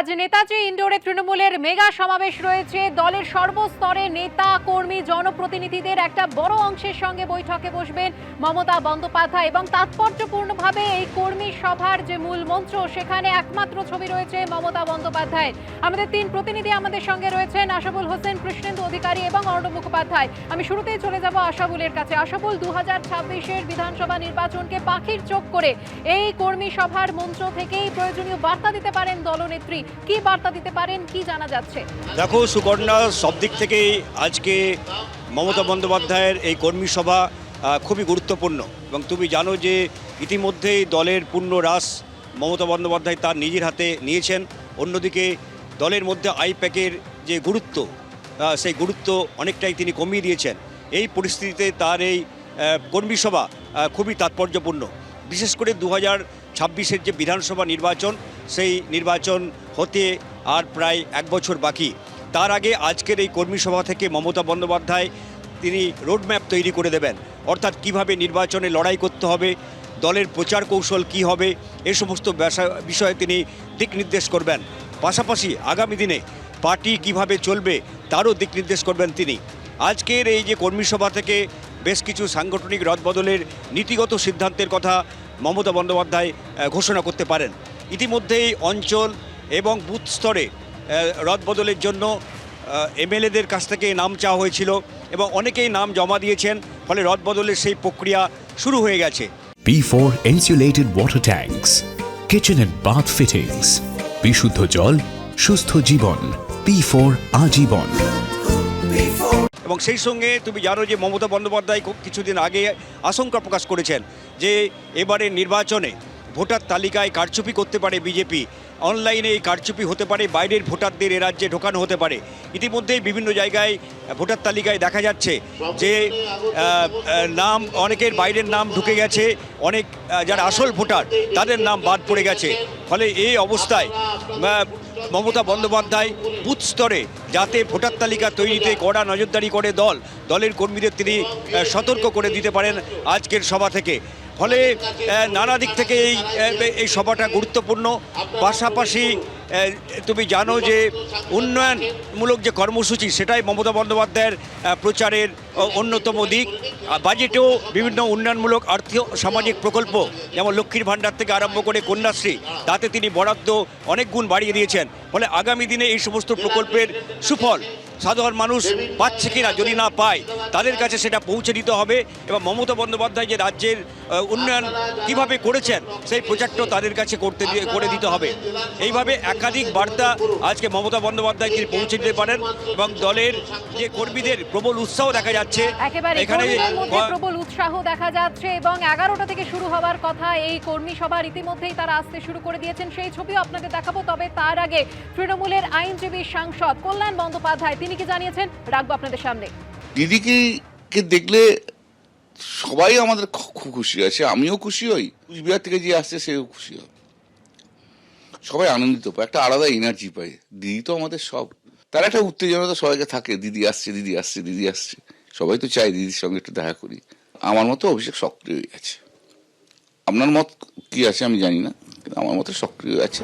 আজ নেতাজি ইন্ডোরে তৃণমূলের মেগা সমাবেশ রয়েছে। দলের সর্বস্তরে নেতা, কর্মী, জনপ্রতিনিধিদের একটা বড় অংশের সঙ্গে বৈঠকে বসবেন মমতা বন্দ্যোপাধ্যায় এবং তাৎপর্যপূর্ণভাবে এই কর্মী সভার যে মূল মঞ্চ সেখানে একমাত্র ছবি রয়েছে মমতা বন্দ্যোপাধ্যায় আমাদের তিন প্রতিনিধি আমাদের সঙ্গে রয়েছেন আশাবুল হোসেন, কৃষ্ণেন্দু অধিকারী এবং অর্ণব মুখোপাধ্যায়। আমি শুরুতেই চলে যাব আশাবুলের কাছে। আশাবুল দু হাজার ছাব্বিশের বিধানসভা নির্বাচনকে পাখির চোখ করে এই কর্মী সভার মঞ্চ থেকেই প্রয়োজনীয় বার্তা দিতে পারেন দলনেত্রী। কি বার্তা দিতে পারেন, কি জানা যাচ্ছে? দেখো, সুকন্যা, সব দিক থেকেই আজকে মমতা বন্দ্যোপাধ্যায়ের এই কর্মী সভা খুবই গুরুত্বপূর্ণ। এবং তুমি জানো যে ইতিমধ্যেই দলের পূর্ণ হ্রাস মমতা বন্দ্যোপাধ্যায় তার নিজের হাতে নিয়েছেন। অন্যদিকে দলের মধ্যে আইপ্যাকের যে গুরুত্ব সেই গুরুত্ব অনেকটাই তিনি কমিয়ে দিয়েছেন। এই পরিস্থিতিতে তার এই কর্মী সভা খুবই তাৎপর্যপূর্ণ। বিশেষ করে দু হাজার ছাব্বিশের যে বিধানসভা নির্বাচন, সেই নির্বাচন হতে আর প্রায় এক বছর বাকি। তার আগে আজকের এই কর্মী সভা থেকে মমতা বন্দ্যোপাধ্যায় তিনি রোডম্যাপ তৈরি করে দেবেন। অর্থাৎ কীভাবে নির্বাচনে লড়াই করতে হবে, দলের প্রচার কৌশল কি হবে, এ সমস্ত বিষয়- তিনি দিক নির্দেশ করবেন। পাশাপাশি আগামী দিনে পার্টি কীভাবে চলবে, তারও দিক নির্দেশ করবেন তিনি। আজকের এই যে কর্মী সভা থেকে বেশ কিছু সাংগঠনিক রদবদলের নীতিগত সিদ্ধান্তের কথা মমতা বন্দ্যোপাধ্যায় ঘোষণা করতে পারেন। ইতিমধ্যেই অঞ্চল এবং বুথ স্তরে রদবদলের জন্য এমএলএদের কাছ থেকে নাম চাওয়া হয়েছিল এবং অনেকেই নাম জমা দিয়েছেন ফলে রদবদলের সেই প্রক্রিয়া শুরু হয়ে গেছে। P4 insulated water tanks, kitchen and bath fittings, বিশুদ্ধ জল সুস্থ জীবন P4 আজীবন। এবং সেই সঙ্গে তুমি জানো যে মমতা বন্দ্যোপাধ্যায় কিছুদিন আগে আশঙ্কা প্রকাশ করেছেন যে এবারে নির্বাচনে ভোটার তালিকায় কারচুপি করতে পারে বিজেপি। অনলাইনে এই কারচুপি হতে পারে, বাইরের ভোটারদের এ রাজ্যে ঢোকানো হতে পারে। ইতিমধ্যেই বিভিন্ন জায়গায় ভোটার তালিকায় দেখা যাচ্ছে যে নাম, অনেকের বাইরের নাম ঢুকে গেছে, অনেক যারা আসল ভোটার, তাদের নাম বাদ পড়ে গেছে। ফলে এই অবস্থায় মমতা বন্দ্যোপাধ্যায় বুথ স্তরে যাতে ভোটার তালিকা তৈরিতে কড়া নজরদারি করে দল, দলের কর্মীদের তিনি সতর্ক করে দিতে পারেন আজকের সভা থেকে। ফলে নানা দিক থেকে এই এই সভাটা গুরুত্বপূর্ণ। পাশাপাশি তুমি জানো যে উন্নয়নমূলক যে কর্মসূচি, সেটাই মমতা বন্দ্যোপাধ্যায়ের প্রচারের অন্যতম দিক বাজেটেও বিভিন্ন উন্নয়নমূলক আর্থিক সামাজিক প্রকল্প, যেমন লক্ষ্মীর ভাণ্ডার থেকে আরম্ভ করে কন্যাশ্রী, তাতে তিনি বরাদ্দ অনেক গুণ বাড়িয়ে দিয়েছেন। ফলে আগামী দিনে এই সমস্ত প্রকল্পের সুফল সাধারণ মানুষ পাচ্ছে কিনা যদি না পায়, তাদের কাছে সেটা পৌঁছে দিতে হবে এবং মমতা বন্দ্যোপাধ্যায় যে রাজ্যের উন্নয়ন কীভাবে করেছেন, সেই প্রচারটাও তাদের কাছে করতে দিয়ে, করে দিতে হবে। এইভাবে একাধিক বার্তা আজকে মমতা বন্দ্যোপাধ্যায় তিনি পৌঁছে দিতে পারেন এবং দলের যে কর্মীদের প্রবল উৎসাহ দেখা যাচ্ছে। এখানে প্রবল উৎসাহ দেখা যাচ্ছে এবং এগারোটা থেকে শুরু হওয়ার কথা এই কর্মী সভার ইতিমধ্যেই তারা আসতে শুরু করে দিয়েছেন। সেই ছবিও আপনাদের দেখাবো তবে তার আগে তৃণমূলের আইনজীবী সাংসদ কল্যাণ বন্দ্যোপাধ্যায় তিনি কি জানিয়েছেন? রাখব আপনাদের সামনে। দিদিকে কে দেখলে সবাই আমাদের খুব খুশি আছে আমিও খুশি হই কুচবিহার থেকে যে আসছে সেও খুশি হয়। সবাই আনন্দিত পায় একটা আলাদা এনার্জি পায়। দিদি তো আমাদের সব। তার একটা উত্তেজনা তো সবাইকে থাকে দিদি আসছে দিদি আসছে দিদি আসছে। সবাই তো চাই দিদির সঙ্গে একটু দেখা করি। আমার মতো অভিষেক সক্রিয় আছে। আপনার মত কি আছে আমি জানি না, কিন্তু আমার মতো সক্রিয় আছে।